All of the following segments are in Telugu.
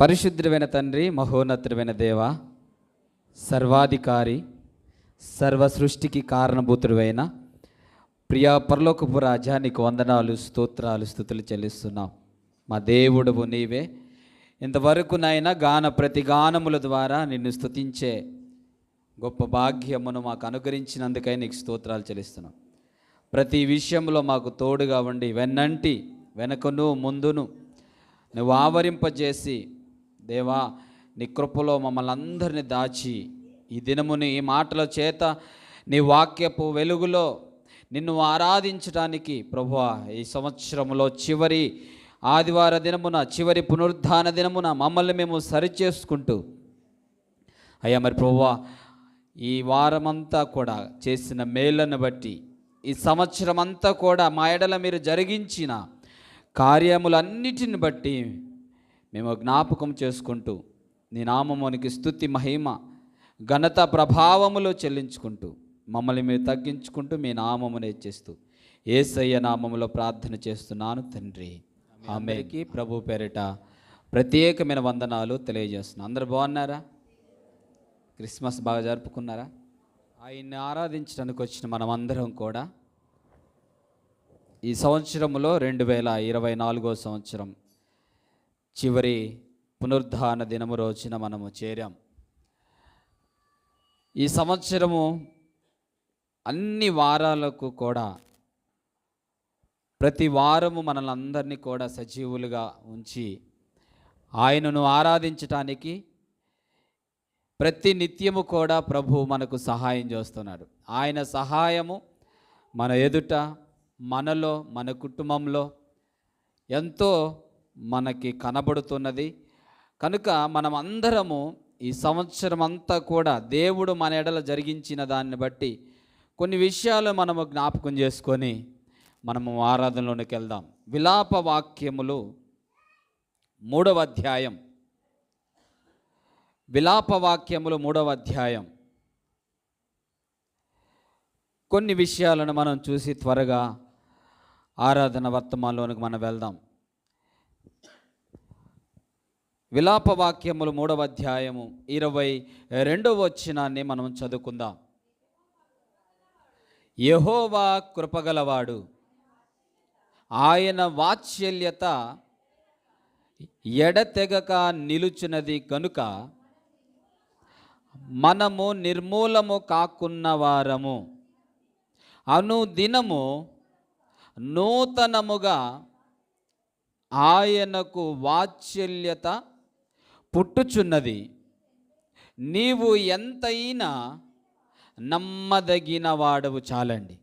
పరిశుద్ధమైన తండ్రి మహోన్నతుడమైన దేవ సర్వాధికారి సర్వ సృష్టికి కారణభూతుడైన ప్రియా పరలోకపు రాజా నీకు వందనాలు స్తోత్రాలు స్థుతులు చెల్లిస్తున్నాం. మా దేవుడవు నీవే. ఇంతవరకు నాయన గాన ప్రతి గానముల ద్వారా నిన్ను స్తుతించే గొప్ప భాగ్యమును మాకు అనుగ్రహించినందుకై నీకు స్తోత్రాలు చెల్లిస్తున్నాం. ప్రతి విషయంలో మాకు తోడుగా ఉండి వెన్నంటి వెనకను ముందును నువ్వు ఆవరింపజేసి దేవా నీ కృపలో మమ్మల్ని అందరిని దాచి ఈ దినముని ఈ మాటల చేత నీ వాక్యపు వెలుగులో నిన్ను ఆరాధించడానికి ప్రభువ ఈ సంవత్సరంలో చివరి ఆదివార దినమున చివరి పునరుద్ధాన దినమున మమ్మల్ని మేము సరిచేసుకుంటూ అయ్యా మరి ప్రభువా ఈ వారమంతా కూడా చేసిన మేళ్ళను బట్టి ఈ సంవత్సరం అంతా కూడా మా ఎడల మీరు జరిగించిన కార్యములన్నిటిని బట్టి మేము జ్ఞాపకం చేసుకుంటూ నీ నామమునికి స్తుతి మహిమ ఘనత ప్రభావములు చెల్లించుకుంటూ మమ్మల్ని మేము తగ్గించుకుంటూ మీ నామమును హెచ్చిస్తూ ఏసయ్య నామములో ప్రార్థన చేస్తున్నాను తండ్రి. ఆమెకి ప్రభు పేరిట ప్రత్యేకమైన వందనాలు తెలియజేస్తున్నాను అందరు బాగున్నారా? క్రిస్మస్ బాగా జరుపుకున్నారా? ఆయన్ని ఆరాధించడానికి వచ్చిన మనమందరం కూడా ఈ సంవత్సరంలో రెండు వేల ఇరవై నాలుగో సంవత్సరం చివరి పునరుద్ధాన దినము రోజున మనము చేరాం. ఈ సంవత్సరము అన్ని వారాలకు కూడా ప్రతి వారము మనల్ని అందరినీ కూడా సజీవులుగా ఉంచి ఆయనను ఆరాధించటానికి ప్రతి నిత్యము కూడా ప్రభు మనకు సహాయం చేస్తున్నాడు. ఆయన సహాయము మన ఎదుట మనలో మన కుటుంబంలో ఎంతో మనకి కనబడుతున్నది. కనుక మనం అందరము ఈ సంవత్సరం అంతా కూడా దేవుడు మన ఎడల జరిగించిన దాన్ని బట్టి కొన్ని విషయాలు మనము జ్ఞాపకం చేసుకొని మనము ఆరాధనలోనికి వెళ్దాం. విలాప వాక్యములు మూడవ అధ్యాయం. విలాప వాక్యములు మూడవ అధ్యాయం. కొన్ని విషయాలను మనం చూసి త్వరగా ఆరాధన వర్తమానంలోనికి మనం వెళ్దాం. విలాప వాక్యములు మూడవ అధ్యాయము ఇరవై రెండవ వచ్చినాన్ని మనం చదువుకుందాం. యహోవా కృపగలవాడు. ఆయన వాత్సల్యత ఎడతెగక నిలుచున్నది కనుక మనము నిర్మూలము కాకున్న వారము. అనుదినము నూతనముగా ఆయనకు వాత్సల్యత పుట్టుచున్నది. నీవు ఎంతైనా నమ్మదగిన వాడవు చాలండి.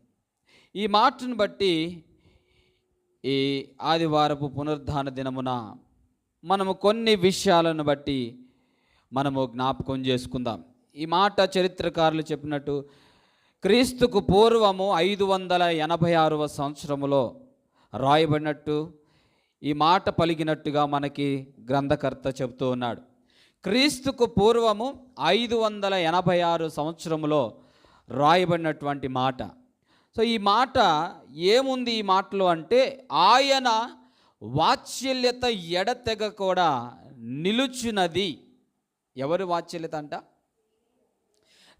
ఈ మాటను బట్టి ఈ ఆదివారపు పునరుద్ధాన దినమున మనము కొన్ని విషయాలను బట్టి మనము జ్ఞాపకం చేసుకుందాం. ఈ మాట చరిత్రకారులు చెప్పినట్టు క్రీస్తుకు పూర్వము ఐదు వందల ఎనభై ఆరవ సంవత్సరములో రాయబడినట్టు ఈ మాట పలికినట్టుగా మనకి గ్రంథకర్త చెబుతూ ఉన్నాడు. క్రీస్తుకు పూర్వము ఐదు వందల ఎనభై ఆరు సంవత్సరంలో రాయబడినటువంటి మాట. సో ఈ మాట ఏముంది ఈ మాటలో అంటే ఆయన వాత్సల్యత ఎడతెగ కూడా నిలుచున్నది ఎవరి వాత్సల్యత అంట?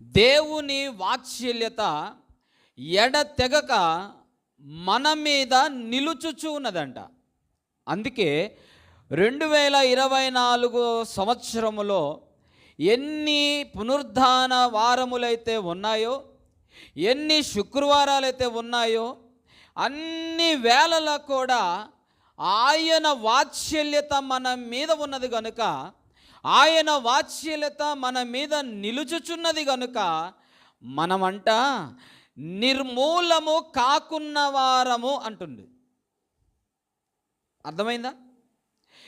దేవుని వాత్సల్యత ఎడతెగక మన మీద నిలుచుచు ఉన్నదంట. అందుకే రెండు వేల ఇరవై నాలుగు సంవత్సరములో ఎన్ని పునరుద్ధాన వారములైతే ఉన్నాయో ఎన్ని శుక్రవారాలైతే ఉన్నాయో అన్ని వేళలా కూడా ఆయన వాత్సల్యత మన మీద ఉన్నది కనుక ఆయన వాత్సల్యత మన మీద నిలుచుచున్నది కనుక మనమంట నిర్మూలము కాకున్న వారము అంటుంది అర్థమైందా?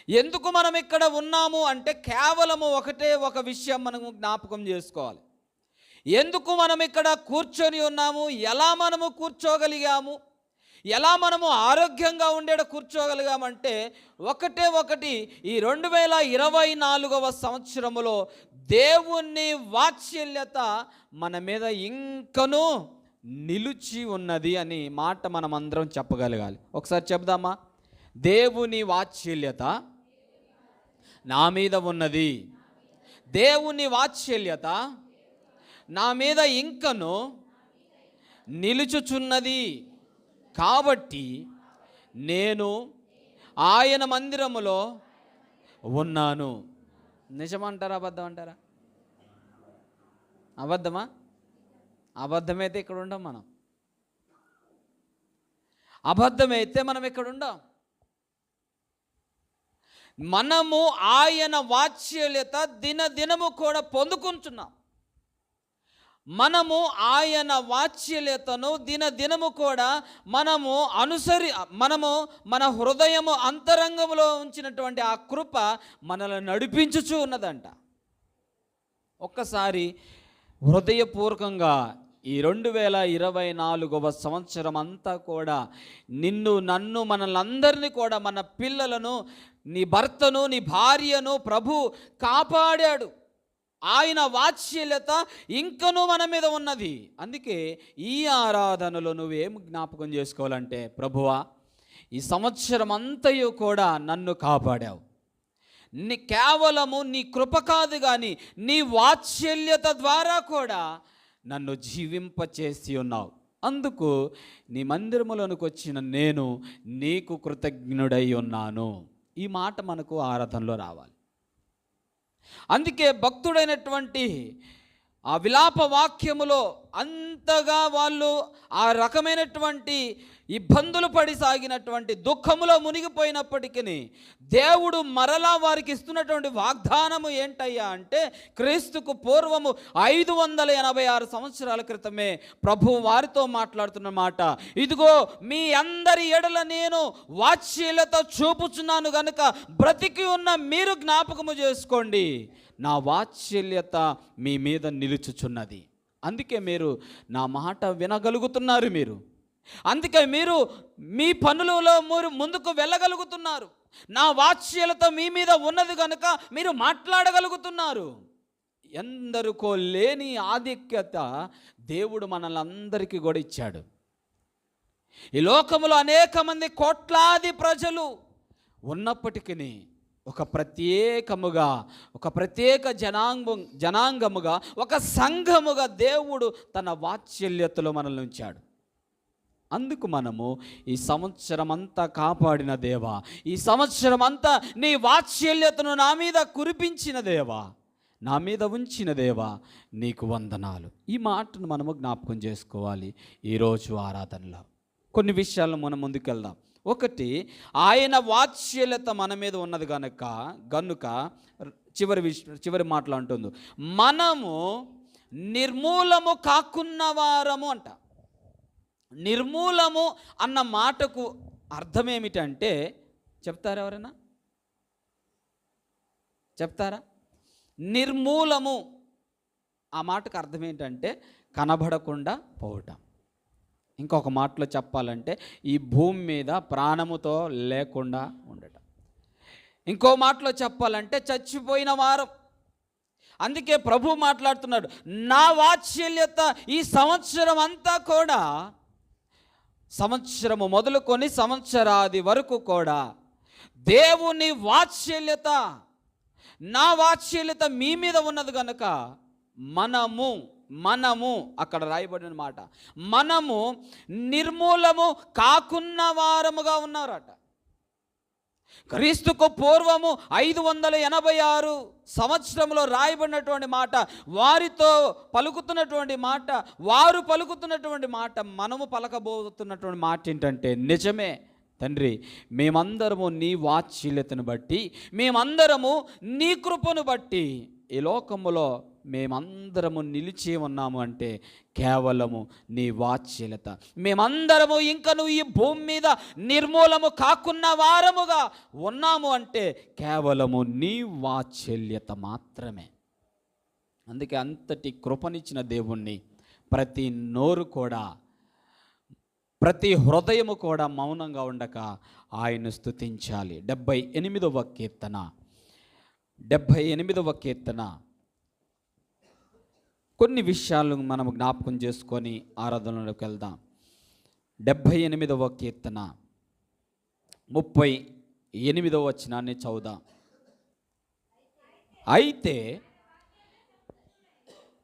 ఎందుకు మనం ఇక్కడ ఉన్నాము అంటే కేవలము ఒకటే ఒక విషయం మనము జ్ఞాపకం చేసుకోవాలి. ఎందుకు మనం ఇక్కడ కూర్చొని ఉన్నాము? ఎలా మనము కూర్చోగలిగాము? ఎలా మనము ఆరోగ్యంగా ఉండేట కూర్చోగలిగామంటే ఒకటే ఒకటి ఈ రెండు వేల ఇరవై నాలుగవ సంవత్సరములో దేవుని వాత్సల్యత మన మీద ఇంకనూ నిలిచి ఉన్నది అని మాట మనం అందరం చెప్పగలగాలి. ఒకసారి చెప్దామా దేవుని వాత్సల్యత నా మీద ఉన్నది. దేవుని వాత్సల్యత నా మీద ఇంకను నిలుచుచున్నది. కాబట్టి నేను ఆయన మందిరములో ఉన్నాను. నిజమంటారా అబద్ధం అంటారా? అబద్ధమా? అబద్ధమైతే ఇక్కడ ఉండం మనం. అబద్ధమైతే మనం ఇక్కడ ఉండం. మనము ఆయన వాత్సల్యత దినదినము కూడా పొందుకుంటున్నాం. మనము ఆయన వాత్సల్యతను దినదినము కూడా మనము అనుసరి మనము మన హృదయము అంతరంగంలో ఉంచినటువంటి ఆ కృప మనల్ని నడిపించుచూ ఉన్నదంట. ఒక్కసారి హృదయపూర్వకంగా ఈ రెండు వేల ఇరవై నాలుగవ సంవత్సరం అంతా కూడా నిన్ను నన్ను మనల్ని కూడా మన పిల్లలను నీ భర్తను నీ భార్యను ప్రభు కాపాడాడు. ఆయన వాత్సల్యత ఇంకనూ మన మీద ఉన్నది. అందుకే ఈ ఆరాధనలో నువ్వేం జ్ఞాపకం చేసుకోవాలంటే ప్రభువా ఈ సంవత్సరం అంతయు కూడా నన్ను కాపాడావు. నీ కేవలము నీ కృప కాదు కానీ నీ వాత్సల్యత ద్వారా కూడా నన్ను జీవింపచేసి ఉన్నావు. అందుకు నీ మందిరములోనికి వచ్చిన నేను నీకు కృతజ్ఞుడై ఉన్నాను. ఈ మాట మనకు ఆరాధనలో రావాలి. అందుకే భక్తుడైనటువంటి ఆ విలాప వాక్యములో అంతగా వాళ్ళు ఆ రకమైనటువంటి ఇబ్బందులు పడి సాగినటువంటి దుఃఖములో మునిగిపోయినప్పటికీ దేవుడు మరలా వారికి ఇస్తున్నటువంటి వాగ్దానము ఏంటయ్యా అంటే క్రీస్తుకు పూర్వము ఐదు వందల ఎనభై ఆరు సంవత్సరాల క్రితమే ప్రభు వారితో మాట్లాడుతున్న మాట. ఇదిగో మీ అందరి ఎడల నేను వాత్సల్యత చూపుచున్నాను గనుక బ్రతికి ఉన్న మీరు జ్ఞాపకము చేసుకోండి. నా వాత్సల్యత మీ మీద నిలుచుచున్నది. అందుకే మీరు నా మాట వినగలుగుతున్నారు మీరు. అందుకే మీరు మీ పనులలో మీరు ముందుకు వెళ్ళగలుగుతున్నారు. నా వాచ్యలతో మీ మీద ఉన్నది కనుక మీరు మాట్లాడగలుగుతున్నారు. ఎందరికో లేని ఆధిక్యత దేవుడు మనల్ని అందరికీ కూడా ఇచ్చాడు. ఈ లోకములో అనేక మంది కోట్లాది ప్రజలు ఉన్నప్పటికీ ఒక ప్రత్యేకముగా ఒక ప్రత్యేక జనాంగం జనాంగముగా ఒక సంఘముగా దేవుడు తన వాత్సల్యతలో మనల్ని ఉంచాడు. అందుకు మనము ఈ సంవత్సరం అంతా కాపాడిన దేవా ఈ సంవత్సరం అంతా నీ వాత్సల్యతను నా మీద కురిపించిన దేవా నా మీద ఉంచిన దేవా నీకు వందనాలు. ఈ మాటను మనము జ్ఞాపకం చేసుకోవాలి ఈరోజు ఆరాధనలో. కొన్ని విషయాలను మనం ముందుకెళ్దాం. ఒకటి ఆయన వాత్సల్యత మన మీద ఉన్నది కనుక గనుక చివరి విష చివరి మాటలు అంటుంది. మనము నిర్మూలము కాకున్న వారము అంట. నిర్మూలము అన్న మాటకు అర్థం ఏమిటంటే చెప్తారా ఎవరైనా? చెప్తారా? నిర్మూలము ఆ మాటకు అర్థం ఏంటంటే కనబడకుండా పోవటం. ఇంకొక మాటలో చెప్పాలంటే ఈ భూమి మీద ప్రాణముతో లేకుండా ఉండటం. ఇంకో మాటలో చెప్పాలంటే చచ్చిపోయిన వారం. అందుకే ప్రభు మాట్లాడుతున్నాడు నా వాత్సల్యత ఈ సంవత్సరం అంతా కూడా సంవత్సరము మొదలుకొని సంవత్సరాది వరకు కూడా దేవుని వాత్సల్యత నా వాత్సల్యత మీ మీద ఉన్నది కనుక మనము మనము అక్కడ రాయబడిన మాట మనము నిర్మూలము కాకున్న వారముగా ఉన్నారట. క్రీస్తుకు పూర్వము ఐదు వందల ఎనభై ఆరు సంవత్సరంలో రాయబడినటువంటి మాట వారితో పలుకుతున్నటువంటి మాట వారు పలుకుతున్నటువంటి మాట మనము పలకబోతున్నటువంటి మాట ఏంటంటే నిజమే తండ్రి మేమందరము నీ వాత్సల్యతను బట్టి మేమందరము నీ కృపను బట్టి ఈ లోకములో మేమందరము నిలిచి ఉన్నాము అంటే కేవలము నీ వాచ్యలత మేమందరము ఇంకను ఈ భూమి మీద నిర్మూలము కాకున్న వారముగా ఉన్నాము అంటే కేవలము నీ వాత్సల్యత మాత్రమే. అందుకే అంతటి కృపనిచ్చిన దేవుణ్ణి ప్రతి నోరు కూడా ప్రతి హృదయము కూడా మౌనంగా ఉండక ఆయన స్థుతించాలి డెబ్భై ఎనిమిదవ కీర్తన. డెబ్భై ఎనిమిదవ కీర్తన. కొన్ని విషయాలను మనం జ్ఞాపకం చేసుకొని ఆరాధనలోకి వెళ్దాం. డెబ్భై ఎనిమిదవ కీర్తన. ముప్పై ఎనిమిదవ వచనాన్ని చదువుదాం. అయితే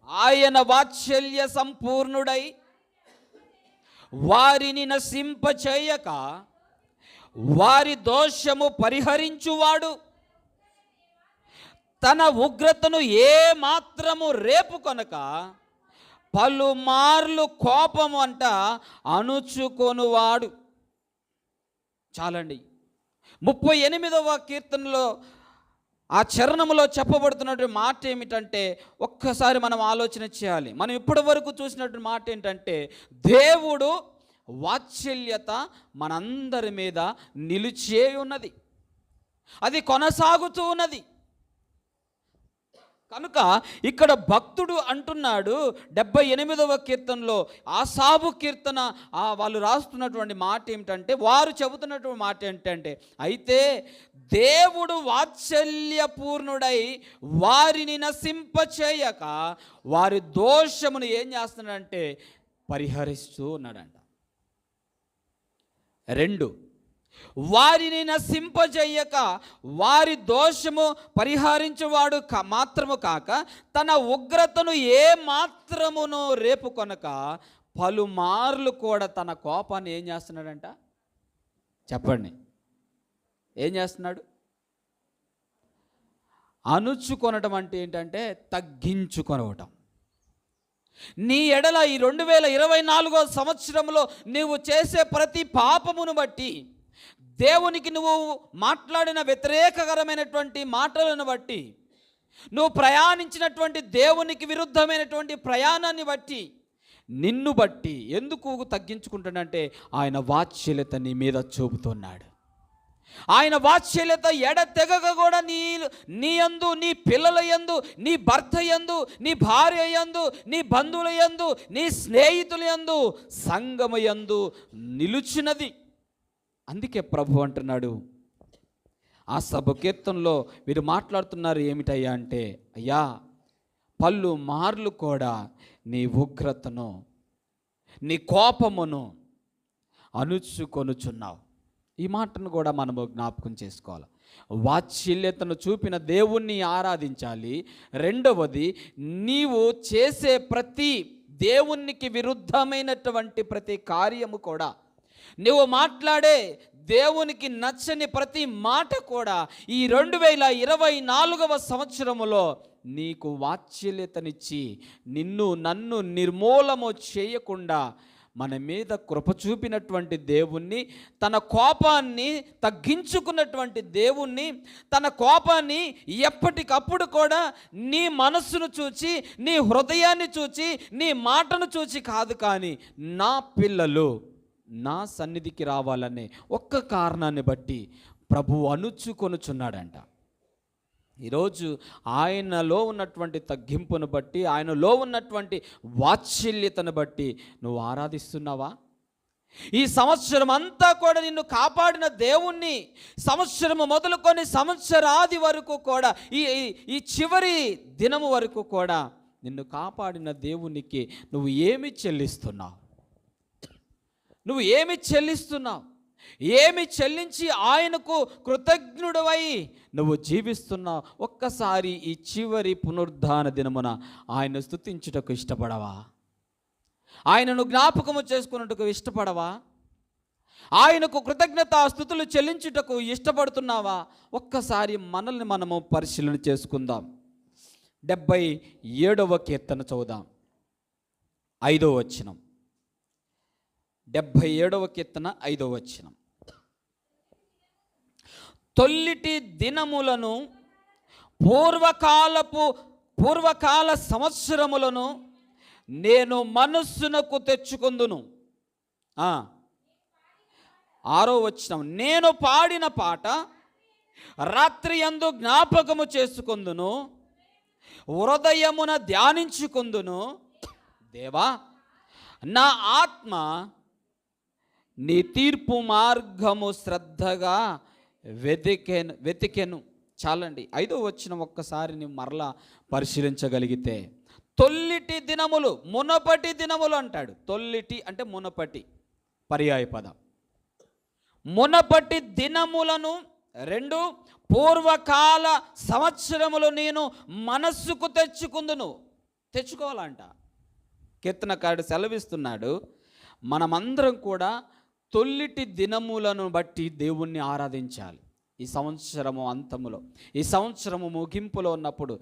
ఆయన వాత్సల్య సంపూర్ణుడై వారిని నశింపచేయక వారి దోషము పరిహరించువాడు. తన ఉగ్రతను ఏ మాత్రము రేపు కొనక పలుమార్లు కోపం అంట అణుచుకొనువాడు. చాలండి. ముప్పై ఎనిమిదవ కీర్తనలో ఆ చరణంలో చెప్పబడుతున్నటువంటి మాట ఏమిటంటే ఒక్కసారి మనం ఆలోచన చేయాలి. మనం ఇప్పటి వరకు చూసినటువంటి మాట ఏంటంటే దేవుడు వాత్సల్యత మనందరి మీద నిలిచే ఉన్నది అది కొనసాగుతూ ఉన్నది. కనుక ఇక్కడ భక్తుడు అంటున్నాడు డెబ్బై ఎనిమిదవ కీర్తనలో ఆ సాబు కీర్తన ఆ వాళ్ళు రాస్తున్నటువంటి మాట ఏమిటంటే వారు చెబుతున్నటువంటి మాట ఏంటంటే అయితే దేవుడు వాత్సల్యపూర్ణుడై వారిని నశింపచేయక వారి దోషమును ఏం చేస్తున్నాడంటే పరిహరిస్తూ ఉన్నాడంట. రెండు వారిని నశింపజేయక వారి దోషము పరిహరించువాడు మాత్రము కాక తన ఉగ్రతను ఏ మాత్రమును రేపు కొనక పలుమార్లు కూడా తన కోపాన్ని ఏం చేస్తున్నాడంట? చెప్పండి. ఏం చేస్తున్నాడు? అణుచుకొనటం అంటే ఏంటంటే తగ్గించుకొనవటం. నీ ఎడల ఈ రెండు వేల ఇరవై నాలుగో సంవత్సరంలో నీవు చేసే ప్రతి పాపమును బట్టి దేవునికి నువ్వు మాట్లాడిన వ్యతిరేకకరమైనటువంటి మాటలను బట్టి నువ్వు ప్రయాణించినటువంటి దేవునికి విరుద్ధమైనటువంటి ప్రయాణాన్ని బట్టి నిన్ను బట్టి ఎందుకు తగ్గించుకుంటాడంటే ఆయన వాత్సల్యత నీ మీద చూపుతున్నాడు. ఆయన వాత్సల్యత ఎడతెగక కూడా నీ నీ యందు నీ పిల్లల యందు నీ భర్త యందు నీ భార్య యందు నీ బంధువుల యందు నీ స్నేహితుల యందు సంగమ యందు నిలుచినది అందుకే ప్రభు అంటున్నాడు ఆ సభ కీర్తనలో వీరు మాట్లాడుతున్నారు ఏమిటయ్యా అంటే అయ్యా పళ్ళు మార్లు కూడా నీ ఉగ్రతను నీ కోపమును అనుచుకొనుచున్నావు ఈ మాటను కూడా మనము జ్ఞాపకం చేసుకోవాలి. వాత్సల్యతను చూపిన దేవుణ్ణి ఆరాధించాలి. రెండవది నీవు చేసే ప్రతి దేవునికి విరుద్ధమైనటువంటి ప్రతి కార్యము కూడా నువ్వు మాట్లాడే దేవునికి నచ్చని ప్రతి మాట కూడా ఈ రెండు వేల ఇరవై నాలుగవ సంవత్సరములో నీకు వాత్సల్యతనిచ్చి నిన్ను నన్ను నిర్మూలము చేయకుండా మన మీద కృప చూపినటువంటి దేవుణ్ణి తన కోపాన్ని తగ్గించుకున్నటువంటి దేవుణ్ణి తన కోపాన్ని ఎప్పటికప్పుడు కూడా నీ మనస్సును చూచి నీ హృదయాన్ని చూచి నీ మాటను చూచి కాదు కానీ నా పిల్లలు నా సన్నిధికి రావాలనే ఒక్క కారణాన్ని బట్టి ప్రభు అణుచుకొనుచున్నాడంట ఈరోజు ఆయనలో ఉన్నటువంటి తగ్గింపును బట్టి ఆయనలో ఉన్నటువంటి వాత్సల్యతను బట్టి నువ్వు ఆరాధిస్తున్నావా? ఈ సంవత్సరం అంతా కూడా నిన్ను కాపాడిన దేవుణ్ణి సంవత్సరము మొదలుకొని సంవత్సరాది వరకు కూడా ఈ ఈ- ఈ చివరి దినము వరకు కూడా నిన్ను కాపాడిన దేవునికి నువ్వు ఏమి చెల్లిస్తున్నావు? నువ్వు ఏమి చెల్లిస్తున్నావు? ఏమి చెల్లించి ఆయనకు కృతజ్ఞుడవై నువ్వు జీవిస్తున్నావు? ఒక్కసారి ఈ చివరి పునరుద్ధాన దినమున ఆయన స్థుతించుటకు ఇష్టపడవా? ఆయనను జ్ఞాపకము చేసుకున్నట్టుకు ఇష్టపడవా? ఆయనకు కృతజ్ఞత స్థుతులు చెల్లించుటకు ఇష్టపడుతున్నావా? ఒక్కసారి మనల్ని మనము పరిశీలన చేసుకుందాం. డెబ్బై ఏడవ కీర్తన చదువుదాం. ఐదవ వచ్చినం డెబ్భై ఏడవ కీర్తన ఐదవ వచనం. తొల్లిటి దినములను పూర్వకాలపు పూర్వకాల సంవత్సరములను నేను మనస్సునకు తెచ్చుకుందును. ఆరో వచ్చిన నేను పాడిన పాట రాత్రి ఎందు జ్ఞాపకము చేసుకుందును హృదయమున ధ్యానించుకుందును. దేవా నా ఆత్మ నీ తీర్పు మార్గము శ్రద్ధగా వెతికెను వెతికెను. చాలండి ఐదో వచ్చిన ఒక్కసారి నువ్వు మరలా పరిశీలించగలిగితే. తొల్లిటి దినములు మునపటి దినములు అంటాడు. తొల్లిటి అంటే మునపటి పర్యాయ పదం. మునపటి దినములను రెండు పూర్వకాల సంవత్సరములు నేను మనస్సుకు తెచ్చుకుందును. తెచ్చుకోవాలంట. కీర్తనకారుడు సెలవిస్తున్నాడు మనమందరం కూడా తొల్లిటి దినములను బట్టి దేవుణ్ణి ఆరాధించాలి. ఈ సంవత్సరము అంతములో ఈ సంవత్సరము ముగింపులో ఉన్నప్పుడు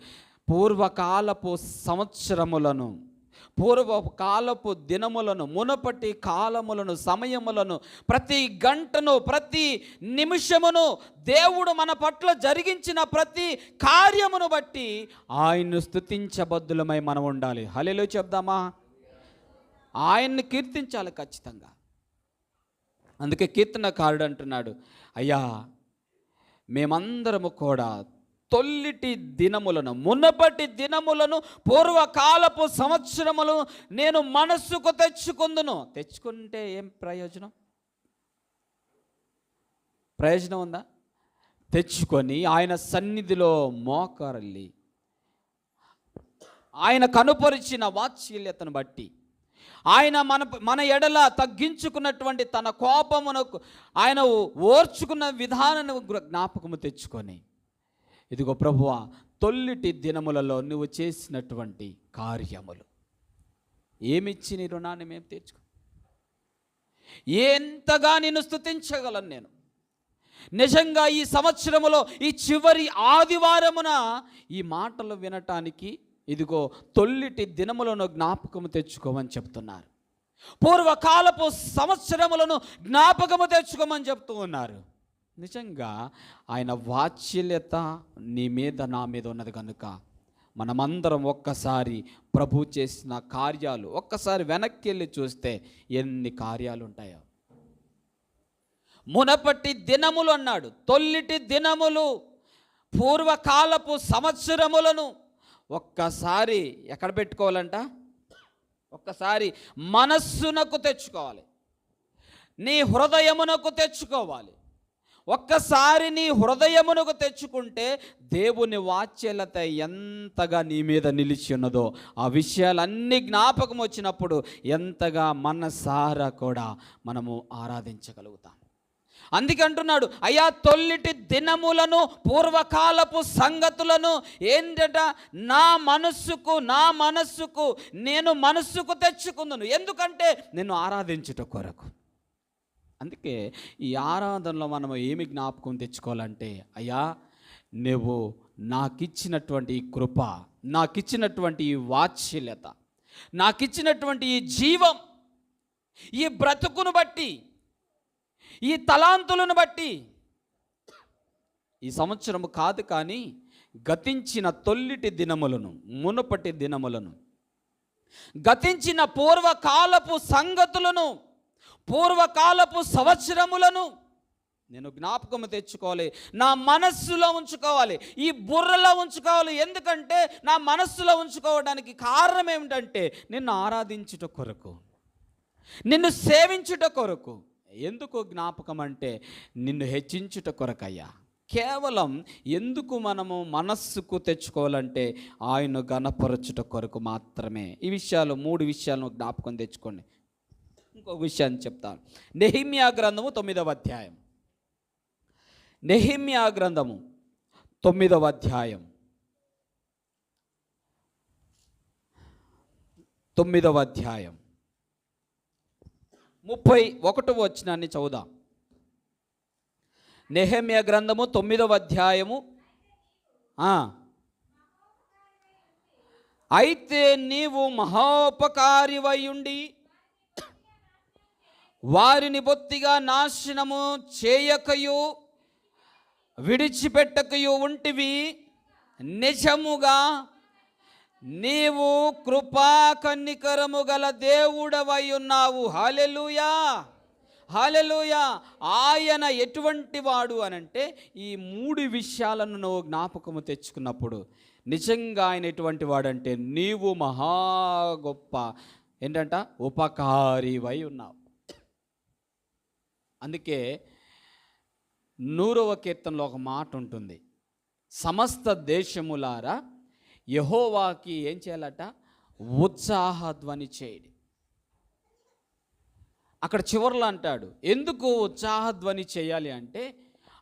పూర్వకాలపు సంవత్సరములను పూర్వకాలపు దినములను మునపటి కాలములను సమయములను ప్రతి గంటను ప్రతి నిమిషమును దేవుడు మన పట్ల జరిగించిన ప్రతి కార్యమును బట్టి ఆయన్ను స్థుతించబద్దులమై మనం ఉండాలి. హలేలో చెప్దామా? ఆయన్ని కీర్తించాలి ఖచ్చితంగా. అందుకే కీర్తనకారుడు అంటున్నాడు అయ్యా మేమందరము కూడా తొల్లిటి దినములను మునపటి దినములను పూర్వకాలపు సంవత్సరములు నేను మనస్సుకు తెచ్చుకుందును. తెచ్చుకుంటే ఏం ప్రయోజనం? ప్రయోజనం ఉందా? తెచ్చుకొని ఆయన సన్నిధిలో మోకరల్లి ఆయన కనుపరిచిన వాత్సల్యతను బట్టి ఆయన మన మన ఎడల తగ్గించుకున్నటువంటి తన కోపమునకు ఆయన ఓర్చుకున్న విధానాన్ని జ్ఞాపకము తెచ్చుకొని ఇదిగో ప్రభువ తొల్లిటి దినములలో నువ్వు చేసినటువంటి కార్యములు. ఏమిచ్చి నీ రుణాన్ని మేము తీర్చుకో? ఎంతగా నేను స్థుతించగలను నేను? నిజంగా ఈ సంవత్సరములో ఈ చివరి ఆదివారమున ఈ మాటలు వినటానికి ఇదిగో తొల్లిటి దినములను జ్ఞాపకము తెచ్చుకోమని చెప్తున్నారు. పూర్వకాలపు సంవత్సరములను జ్ఞాపకము తెచ్చుకోమని చెప్తూ ఉన్నారు. నిజంగా ఆయన వాత్సల్యత నీ మీద నా మీద ఉన్నది కనుక మనమందరం ఒక్కసారి ప్రభు చేసిన కార్యాలు ఒక్కసారి వెనక్కి వెళ్ళి చూస్తే ఎన్ని కార్యాలు ఉంటాయో. మునపటి దినములు అన్నాడు తొల్లిటి దినములు పూర్వకాలపు సంవత్సరములను ఒక్కసారి ఎక్కడ పెట్టుకోవాలంట? ఒక్కసారి మనస్సునకు తెచ్చుకోవాలి. నీ హృదయమునకు తెచ్చుకోవాలి. ఒక్కసారి నీ హృదయమునకు తెచ్చుకుంటే దేవుని వాచ్యలత ఎంతగా నీ మీద నిలిచి ఉన్నదో ఆ విషయాలన్నీ జ్ఞాపకం వచ్చినప్పుడు ఎంతగా మనసారా కూడా మనము ఆరాధించగలుగుతాం. అందుకే అంటున్నాడు అయ్యా తొల్లిటి దినములను పూర్వకాలపు సంగతులను ఏంటట? నా మనస్సుకు నా మనస్సుకు నేను మనస్సుకు తెచ్చుకుందను. ఎందుకంటే నేను ఆరాధించుట కొరకు. అందుకే ఈ ఆరాధనలో మనం ఏమి జ్ఞాపకం తెచ్చుకోవాలంటే అయ్యా నువ్వు నాకిచ్చినటువంటి ఈ కృప నాకిచ్చినటువంటి ఈ వాత్సల్యత నాకిచ్చినటువంటి ఈ జీవం ఈ బ్రతుకును బట్టి ఈ తలాంతులను బట్టి ఈ సంవత్సరము కాదు కానీ గతించిన తొల్లిటి దినములను మునుపటి దినములను గతించిన పూర్వకాలపు సంగతులను పూర్వకాలపు సంవత్సరములను నేను జ్ఞాపకము తెచ్చుకోవాలి. నా మనస్సులో ఉంచుకోవాలి. ఈ బుర్రలో ఉంచుకోవాలి. ఎందుకంటే నా మనస్సులో ఉంచుకోవడానికి కారణం ఏమిటంటే నిన్ను ఆరాధించుట కొరకు నిన్ను సేవించుట కొరకు. ఎందుకు జ్ఞాపకం అంటే నిన్ను హెచ్చించుట కొరకయ్యా. కేవలం ఎందుకు మనము మనస్సుకు తెచ్చుకోవాలంటే ఆయన గణపరచుట కొరకు మాత్రమే. ఈ విషయాలు మూడు విషయాలను జ్ఞాపకం తెచ్చుకోండి. ఇంకొక విషయాన్ని చెప్తాను. నెహిమ్యా గ్రంథము తొమ్మిదవ అధ్యాయం. నెహిమ్యా గ్రంథము తొమ్మిదవ అధ్యాయం. తొమ్మిదవ అధ్యాయం. ముప్పై ఒకటవ వచ్చినాన్ని చదువుదాం. నెహమ్య గ్రంథము తొమ్మిదవ అధ్యాయము. అయితే నీవు మహోపకారివై ఉండి వారిని బొత్తిగా నాశనము చేయకయు విడిచిపెట్టకయు ఉంటివి నిజముగా నీవు కృపా కన్నికరము గల దేవుడవై ఉన్నావు. హాలెలుయా హాలెలుయా ఆయన ఎటువంటి వాడు అనంటే ఈ మూడు విషయాలను నువ్వు జ్ఞాపకము తెచ్చుకున్నప్పుడు నిజంగా ఆయన ఎటువంటి వాడంటే నీవు మహా గొప్ప ఏంటంట? ఉపకారివై ఉన్నావు. అందుకే నూరవ కీర్తనలో ఒక మాట ఉంటుంది. సమస్త దేశములారా యహోవాకి ఏం చేయాలట? ఉత్సాహధ్వని చేయడి. అక్కడ చివరిలో అంటాడు ఎందుకు ఉత్సాహధ్వని చేయాలి అంటే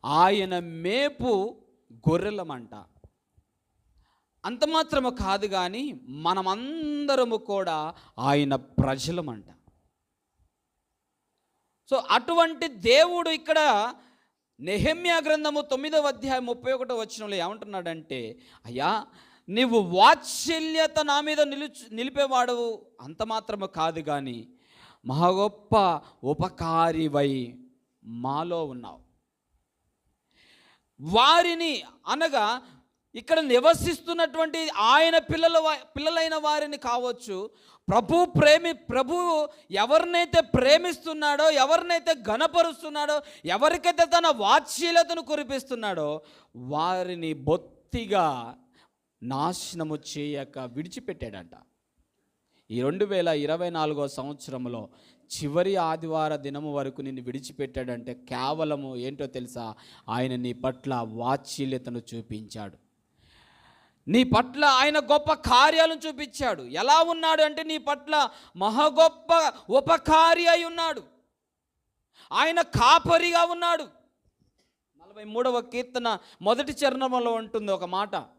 ఆయన మేపు గొర్రెలమంట. అంత మాత్రము కాదు కానీ మనమందరము కూడా ఆయన ప్రజలమంట. సో అటువంటి దేవుడు ఇక్కడ నెహమ్యా గ్రంథము తొమ్మిదవ అధ్యాయం ముప్పై ఒకటో వచనంలో ఏమంటున్నాడంటే అయ్యా నీవు వాత్సల్యత నా మీద నిలుచు నిలిపేవాడు అంత మాత్రము కాదు కానీ మహా గొప్ప ఉపకారివై మాలో ఉన్నావు. వారిని అనగా ఇక్కడ నివసిస్తున్నటువంటి ఆయన పిల్లల పిల్లలైన వారిని కావచ్చు ప్రభు ప్రేమి ప్రభు ఎవరినైతే ప్రేమిస్తున్నాడో ఎవరినైతే ఘనపరుస్తున్నాడో ఎవరికైతే తన వాత్సీలతను కురిపిస్తున్నాడో వారిని బొత్తిగా నాశనము చేయక విడిచిపెట్టాడంట. ఈ రెండు వేల ఇరవై నాలుగో సంవత్సరంలో చివరి ఆదివార దినము వరకు నిన్ను విడిచిపెట్టాడంటే కేవలము ఏంటో తెలుసా? ఆయన నీ పట్ల వాత్సల్యతను చూపించాడు. నీ పట్ల ఆయన గొప్ప కార్యాలను చూపించాడు. ఎలా ఉన్నాడు అంటే నీ పట్ల మహా గొప్ప ఉపకారి అయి ఉన్నాడు. ఆయన కాపరిగా ఉన్నాడు. నలభై మూడవ కీర్తన మొదటి చరణంలో ఉంటుంది ఒక మాట.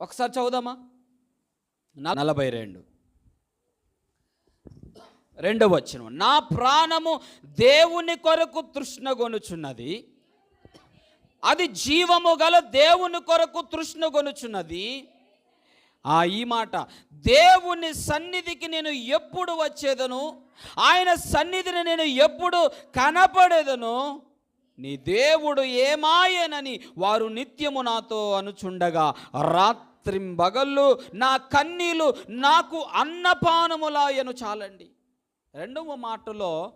ఒకసారి చదువుదామా? నలభై రెండు. రెండవ వచ్చిన నా ప్రాణము దేవుని కొరకు తృష్ణగొనుచున్నది. అది జీవము గల దేవుని కొరకు తృష్ణగొనుచున్నది. ఆ ఈ మాట. దేవుని సన్నిధికి నేను ఎప్పుడు వచ్చేదను? ఆయన సన్నిధిని నేను ఎప్పుడు కనపడేదను? నీ దేవుడు ఏమాయనని వారు నిత్యము నాతో అనుచుండగా రాత్రింబగళ్ళు నా కన్నీలు నాకు అన్నపానములాయను చాలండి. రెండవ మాటలో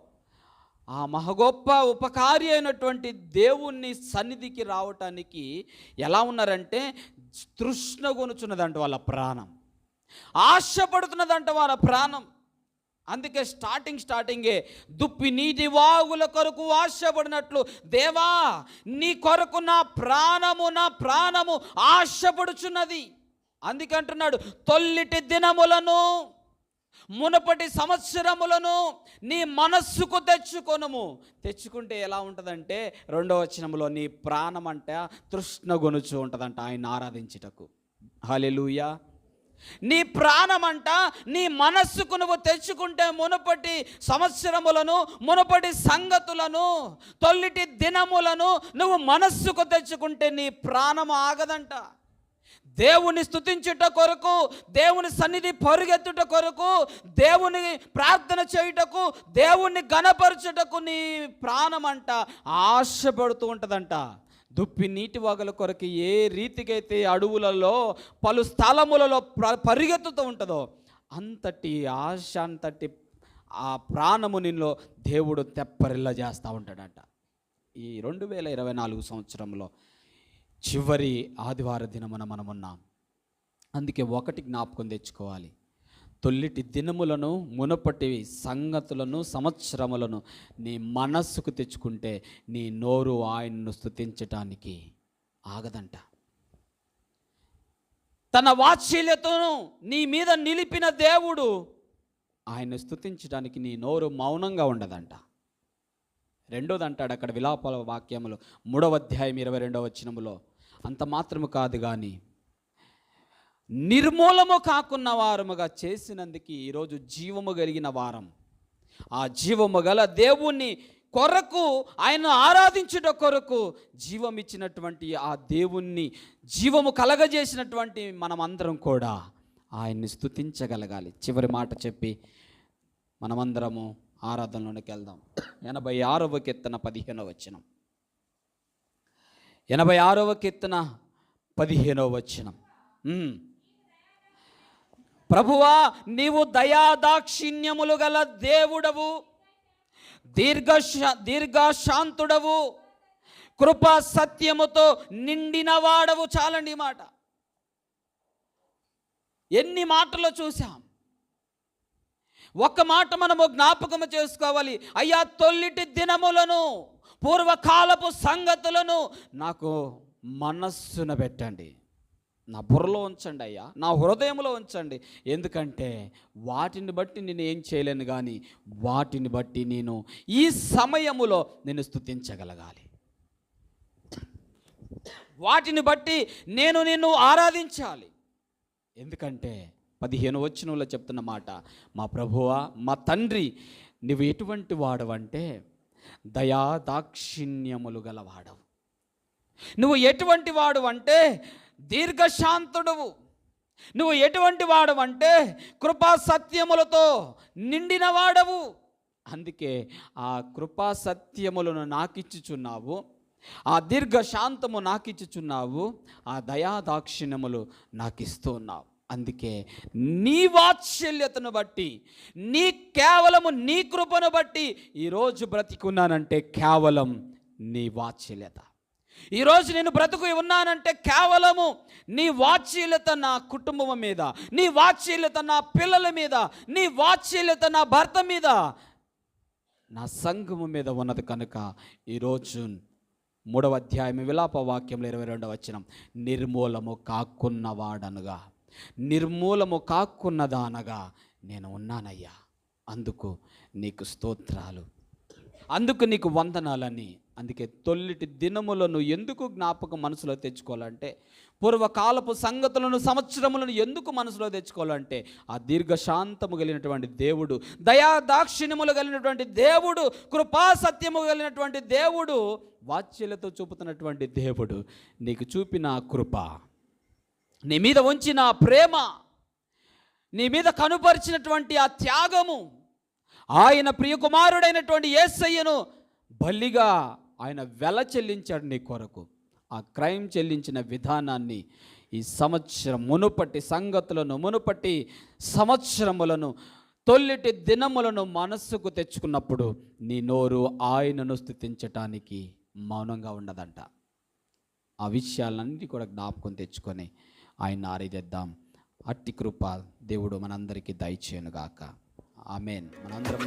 ఆ మహగొప్ప ఉపకారి అయినటువంటి దేవుణ్ణి సన్నిధికి రావటానికి ఎలా ఉన్నారంటే తృష్ణ తృష్ణగొనుచున్నదంట వాళ్ళ ప్రాణం. ఆశపడుతున్నదంట వాళ్ళ ప్రాణం. అందుకే స్టార్టింగ్ స్టార్టింగే దుప్పి నీటి వాగుల కొరకు ఆశపడినట్లు దేవా నీ కొరకు నా ప్రాణము నా ప్రాణము ఆశపడుచున్నది. అందుకంటున్నాడు తొల్లిటి దినములను మునపటి సంవత్సరములను నీ మనస్సుకు తెచ్చుకొనుము. తెచ్చుకుంటే ఎలా ఉంటుందంటే రెండవ వచనంలో నీ ప్రాణం అంటే తృష్ణగొనుచు ఉంటుందంట ఆయన ఆరాధించుటకు. హాలెలుయా నీ ప్రాణమంట నీ మనస్సుకు నువ్వు తెచ్చుకుంటే మునుపటి సంవత్సరములను మునుపటి సంగతులను తొల్లిటి దినములను నువ్వు మనస్సుకు తెచ్చుకుంటే నీ ప్రాణం ఆగదంట. దేవుని స్థుతించుట కొరకు దేవుని సన్నిధి పరుగెత్తుట కొరకు దేవుని ప్రార్థన చేయుటకు దేవుణ్ణి గణపరచుటకు నీ ప్రాణమంట ఆశపడుతూ ఉంటుందంట. దుప్పి నీటి వాగుల కొరకు ఏ రీతికైతే అడవులలో పలు స్థలములలో పరిగెత్తుతూ ఉంటుందో అంతటి ఆశ అంతటి ఆ ప్రాణము నిన్లో దేవుడు తెప్పరిల్ల చేస్తూ ఉంటాడట. ఈ రెండు వేల ఇరవై నాలుగు సంవత్సరంలో చివరి ఆదివార దినమున మనమున్నాం. అందుకే ఒకటి జ్ఞాపకం తెచ్చుకోవాలి. తొల్లిటి దినములను మునపటివి సంగతులను సంవత్సరములను నీ మనస్సుకు తెచ్చుకుంటే నీ నోరు ఆయన్ను స్థుతించటానికి ఆగదంట. తన వాత్సల్యతను నీ మీద నిలిపిన దేవుడు ఆయన్ని స్థుతించడానికి నీ నోరు మౌనంగా ఉండదంట. రెండోది అంటాడు అక్కడ విలాపాల వాక్యములు మూడవ అధ్యాయం ఇరవై రెండవ వచనములో. అంత మాత్రము కాదు కానీ నిర్మూలము కాకున్న వారముగా చేసినందుకు ఈరోజు జీవము కలిగిన వారం. ఆ జీవము గల దేవుణ్ణి కొరకు ఆయన ఆరాధించుట కొరకు జీవం ఇచ్చినటువంటి ఆ దేవుణ్ణి జీవము కలగజేసినటువంటి మనమందరం కూడా ఆయన్ని స్తుతించగలగాలి. చివరి మాట చెప్పి మనమందరము ఆరాధనలోనికి వెళ్దాం. ఎనభై ఆరవ కీర్తన పదిహేనవ వచనం. ఎనభై ఆరవ కీర్తన పదిహేనవ వచనం. ప్రభువా నీవు దయాదాక్షిణ్యములు గల దేవుడవు. దీర్ఘ దీర్ఘశాంతుడవు. కృపా సత్యముతో నిండిన వాడవు చాలండి మాట. ఎన్ని మాటలు చూసాం ఒక్క మాట మనము జ్ఞాపకము చేసుకోవాలి. అయ్యా తొల్లిటి దినములను పూర్వకాలపు సంగతులను నాకు మనస్సున పెట్టండి. నా బుర్రలో ఉంచండి అయ్యా నా హృదయంలో ఉంచండి. ఎందుకంటే వాటిని బట్టి నేను ఏం చేయలేను కానీ వాటిని బట్టి నేను ఈ సమయములో నేను స్థుతించగలగాలి వాటిని బట్టి నేను నిన్ను ఆరాధించాలి. ఎందుకంటే పదిహేను వచ్చినంలో చెప్తున్న మాట మా ప్రభువా మా తండ్రి నువ్వు ఎటువంటి వాడవంటే దయా దాక్షిణ్యములు గలవాడవు. నువ్వు ఎటువంటి వాడు అంటే దీర్ఘశాంతుడవు. నువ్వు ఎటువంటి వాడు అంటే కృపా సత్యములతో నిండిన వాడవు. అందుకే ఆ కృపా సత్యములను నాకిచ్చుచున్నావు ఆ దీర్ఘశాంతము నాకిచ్చుచున్నావు ఆ దయా దాక్షిణ్యములు నాకు అందుకే నీ వాత్సల్యతను బట్టి నీ కేవలము నీ కృపను బట్టి ఈరోజు బ్రతికున్నానంటే కేవలం నీ వాత్సల్యత. ఈరోజు నేను బ్రతుకు ఉన్నానంటే కేవలము నీ వాత్సల్యత నా కుటుంబం మీద నీ వాత్సల్యత నా పిల్లల మీద నీ వాత్సల్యత నా భర్త మీద నా సంఘము మీద ఉన్నది కనుక ఈరోజు మూడవ అధ్యాయం విలాప వాక్యంలో ఇరవై రెండవ వచనం నిర్మూలము కాక్కున్నవాడనుగా నిర్మూలము కాక్కున్నదానగా నేను ఉన్నానయ్యా. అందుకు నీకు స్తోత్రాలు అందుకు నీకు వందనాలని అందుకే తొల్లిటి దినములను ఎందుకు జ్ఞాపకం మనసులో తెచ్చుకోవాలంటే పూర్వకాలపు సంగతులను సంవత్సరములను ఎందుకు మనసులో తెచ్చుకోవాలంటే ఆ దీర్ఘశాంతము కలిగినటువంటి దేవుడు దయా దాక్షిణ్యములు కలిగినటువంటి దేవుడు కృపా సత్యము కలిగినటువంటి దేవుడు వాత్సల్యతో చూపుతున్నటువంటి దేవుడు నీకు చూపిన కృప నీ మీద ఉంచిన ప్రేమ నీ మీద కనుపరిచినటువంటి ఆ త్యాగము ఆయన ప్రియకుమారుడైనటువంటి ఏసయ్యను బలిగా ఆయన వెల చెల్లించాడు నీ కొరకు. ఆ క్రైమ్ చెల్లించిన విధానాన్ని ఈ సంవత్సరం మునుపటి సంగతులను మునుపటి సంవత్సరములను తొల్లిటి దినములను మనస్సుకు తెచ్చుకున్నప్పుడు నీ నోరు ఆయనను స్థుతించటానికి మౌనంగా ఉండదంట ఆ విషయాలన్నీ కూడా జ్ఞాపకం తెచ్చుకొని ఆయన ఆరిదిద్దాం అట్టి కృప దేవుడు మనందరికీ దయచేయనుగాక. ఆమెన్. మనందరం